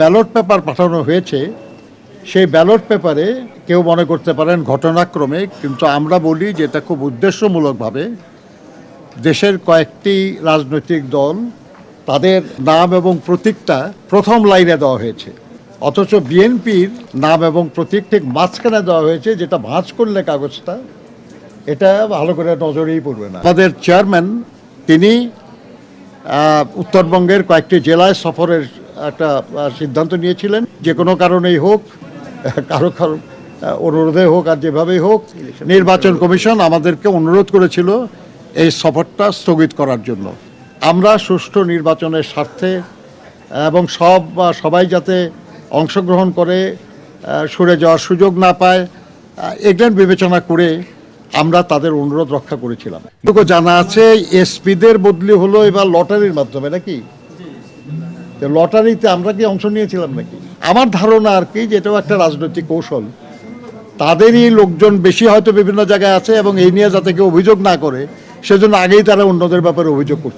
Ballot paper পাঠানো হয়েছে, সেই ব্যালট পেপারে কেউ মনে করতে পারেন ঘটনাক্রমে, কিন্তু আমরা বলি যে এটা খুব উদ্দেশ্যমূলকভাবে দেশের কয়েকটি রাজনৈতিক দল তাদের নাম এবং প্রতীকটা প্রথম লাইনে দেওয়া হয়েছে। অথচ বিএনপির নাম এবং প্রতীক ঠিক মাঝখানে দেওয়া হয়েছে, যেটা ভাঁজ করলে কাগজটা, এটা ভালো করে নজরেই পড়বে না। আমাদের চেয়ারম্যান, তিনি উত্তরবঙ্গের কয়েকটি জেলায় সফরের একটা সিদ্ধান্ত নিয়েছিলেন যে কোনো কারণেই হোক কারও কারও অনুরোধে হোক আর যেভাবেই হোক নির্বাচন কমিশন। আমাদেরকে অনুরোধ করেছিল এই সফরটা স্থগিত করার জন্য। আমরা সুষ্ঠু নির্বাচনের স্বার্থে এবং সব সবাই যাতে অংশগ্রহণ করে সরে যাওয়ার সুযোগ না পায় এগুলো বিবেচনা করে আমরা তাদের অনুরোধ রক্ষা করেছিলাম। জানা আছে এসপিদের বদলি হলো এবার লটারির মাধ্যমে নাকি? লটারিতে আমরা কি অংশ নিয়েছিলাম নাকি? আমার ধারণা আর কি যে এটাও একটা রাজনৈতিক কৌশল। তাদেরই লোকজন বেশি হয়তো বিভিন্ন জায়গায় আছে এবং এই নিয়ে যাতে কেউ অভিযোগ না করে, সেজন্য আগেই তারা অন্যদের ব্যাপারে অভিযোগ করছে।